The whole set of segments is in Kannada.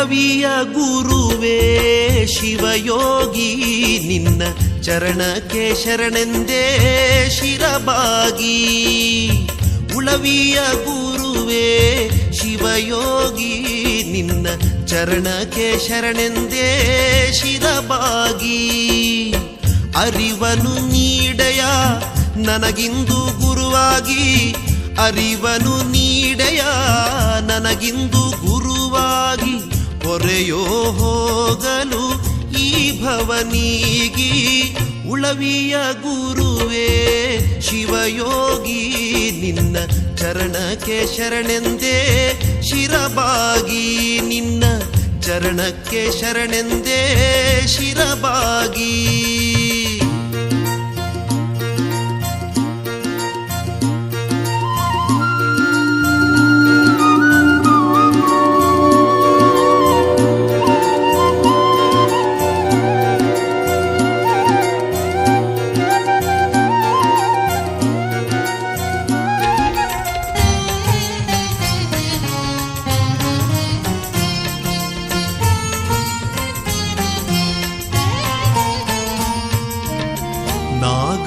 ಉಳವಿಯ ಗುರುವೇ, ಶಿವಯೋಗಿ, ನಿನ್ನ ಚರಣಕ್ಕೆ ಶರಣೆಂದೇ ಶಿರಬಾಗಿ. ಉಳವಿಯ ಗುರುವೇ, ಶಿವಯೋಗಿ, ನಿನ್ನ ಚರಣಕ್ಕೆ ಶರಣೆಂದೇ ಶಿರಬಾಗಿ. ಅರಿವನು ನೀಡೆಯ, ನನಗಿಂದು ಗುರುವಾಗಿ. ಅರಿವನು ನೀಡೆಯ, ನನಗಿಂದು ಗುರುವಾಗಿ. ಹೊರೆಯೋ ಹೋಗಲು ಈ ಭವನೀಗಿ ಉಳವಿಯ ಗುರುವೇ, ಶಿವಯೋಗಿ, ನಿನ್ನ ಚರಣಕ್ಕೆ ಶರಣೆಂದೇ, ಶಿರಬಾಗಿ ನಿನ್ನ ಚರಣಕ್ಕೆ ಶರಣೆಂದೇ, ಶಿರಬಾಗಿ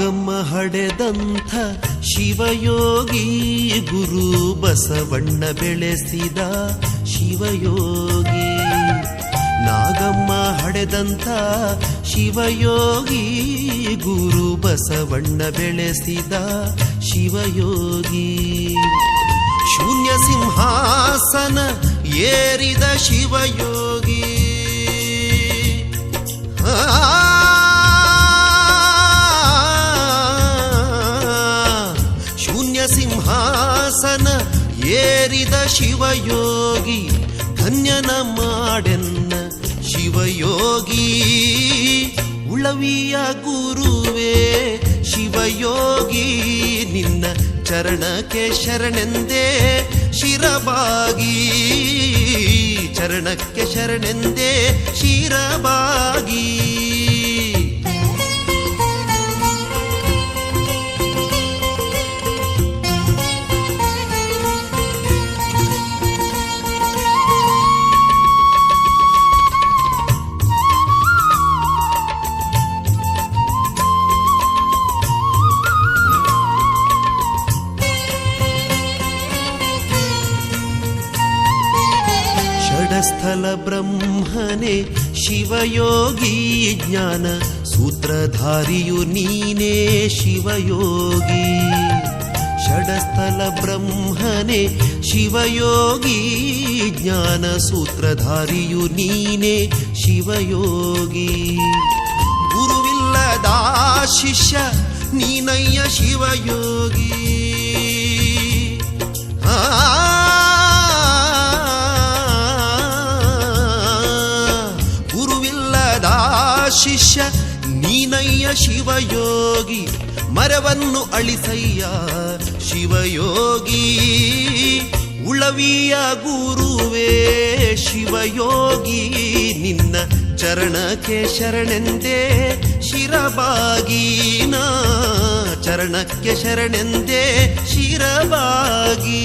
ನಾಗಮ್ಮ ಹಡೆದಂಥ ಶಿವಯೋಗಿ ಗುರು ಬಸವಣ್ಣ ಬೆಳೆಸಿದ ಶಿವಯೋಗಿ. ನಾಗಮ್ಮ ಹಡೆದಂಥ ಶಿವಯೋಗಿ ಗುರು ಬಸವಣ್ಣ ಬೆಳೆಸಿದ ಶಿವಯೋಗಿ. ಶೂನ್ಯ ಸಿಂಹಾಸನ ಏರಿದ ಶಿವಯೋಗಿ. ಶೂನ್ಯ ಶಿವಯೋಗಿ ಧನ್ಯನ ಮಾಡೆನ್ನ ಶಿವಯೋಗಿ. ಉಳವಿಯ ಗುರುವೇ ಶಿವಯೋಗಿ ನಿನ್ನ ಚರಣಕ್ಕೆ ಶರಣೆಂದೇ ಶಿರಬಾಗಿ. ಚರಣಕ್ಕೆ ಶರಣೆಂದೇ ಶಿರಬಾಗಿ. ಷಡಸ್ಥಲ ಬ್ರಹ್ಮನೆ, ಶಿವಯೋಗಿ ಜ್ಞಾನ ಸೂತ್ರಧಾರಿಯು ನೀನೇ ಶಿವಯೋಗಿ. ಷಡಸ್ಥಲ ಬ್ರಹ್ಮನೆ, ಶಿವಯೋಗಿ ಜ್ಞಾನ ಸೂತ್ರಧಾರಿಯು ನೀನೇ ಶಿವಯೋಗಿ. ಗುರುವಿಲ್ಲದ ಶಿಷ್ಯ ನೀನಯ್ಯ ಶಿವಯೋಗಿ. ಆ ಶಿಷ್ಯ, ನೀನಯ್ಯ ಶಿವಯೋಗಿ, ಮರವನ್ನು ಅಳಿಸಯ್ಯ ಶಿವಯೋಗಿ. ಉಳವಿಯ ಗುರುವೇ ಶಿವಯೋಗಿ, ನಿನ್ನ ಚರಣಕ್ಕೆ ಶರಣೆಂದೇ ಶಿರಬಾಗಿ ನಾ ಚರಣಕ್ಕೆ ಶರಣೆಂದೇ ಶಿರಬಾಗಿ.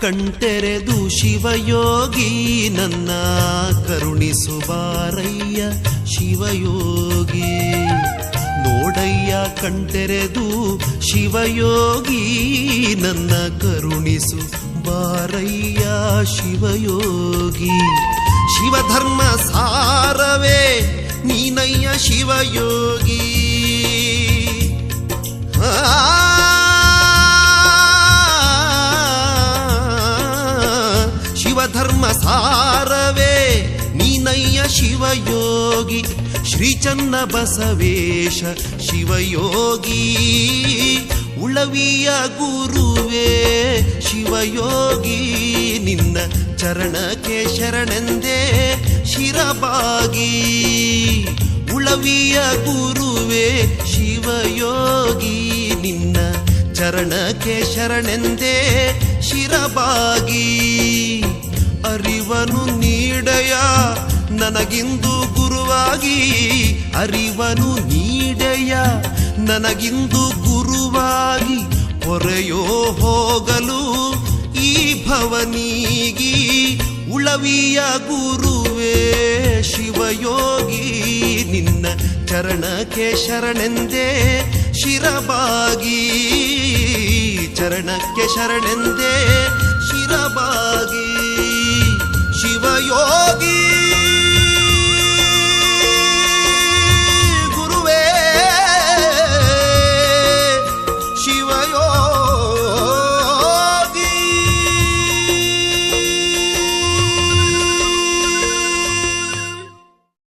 ಕಣ್ತೆರೆದು ಶಿವಯೋಗಿ ನನ್ನ ಕರುಣಿಸುವಾರಯ್ಯ ಶಿವಯೋಗಿ. ನೋಡಯ್ಯ ಕಣ್ತೆರೆದು ಶಿವಯೋಗಿ ನನ್ನ ಕರುಣಿಸು ಬಾರಯ್ಯ ಶಿವಯೋಗಿ. ಶಿವಧರ್ಮ ಸಾರವೇ ನೀನಯ್ಯ ಶಿವಯೋಗಿ. ಶ್ರೀ ಚನ್ನ ಬಸವೇಶ ಶಿವಯೋಗಿ, ಉಳವಿಯ ಗುರುವೇ ಶಿವಯೋಗಿ, ನಿನ್ನ ಚರಣಕ್ಕೆ ಶರಣೆಂದೇ ಶಿರಬಾಗಿ. ಉಳವಿಯ ಗುರುವೇ ಶಿವಯೋಗಿ, ನಿನ್ನ ಚರಣಕ್ಕೆ ಶರಣೆಂದೇ ಶಿರಬಾಗಿ. ಅರಿವನು ನೀಡಯ ನನಗಿಂದು ಗುರುವಾಗಿ ಅರಿವನು ನೀಡೆಯ. ನನಗಿಂದು ಗುರುವಾಗಿ ಹೊರೆಯೋ ಹೋಗಲು ಈ ಭವನೀಗಿ ಉಳವಿಯ ಗುರುವೇ ಶಿವಯೋಗಿ. ನಿನ್ನ ಚರಣಕ್ಕೆ ಶರಣೆಂದೇ ಶಿರಬಾಗಿ. ಚರಣಕ್ಕೆ ಶರಣೆಂದೇ ಶಿರಬಾಗಿ.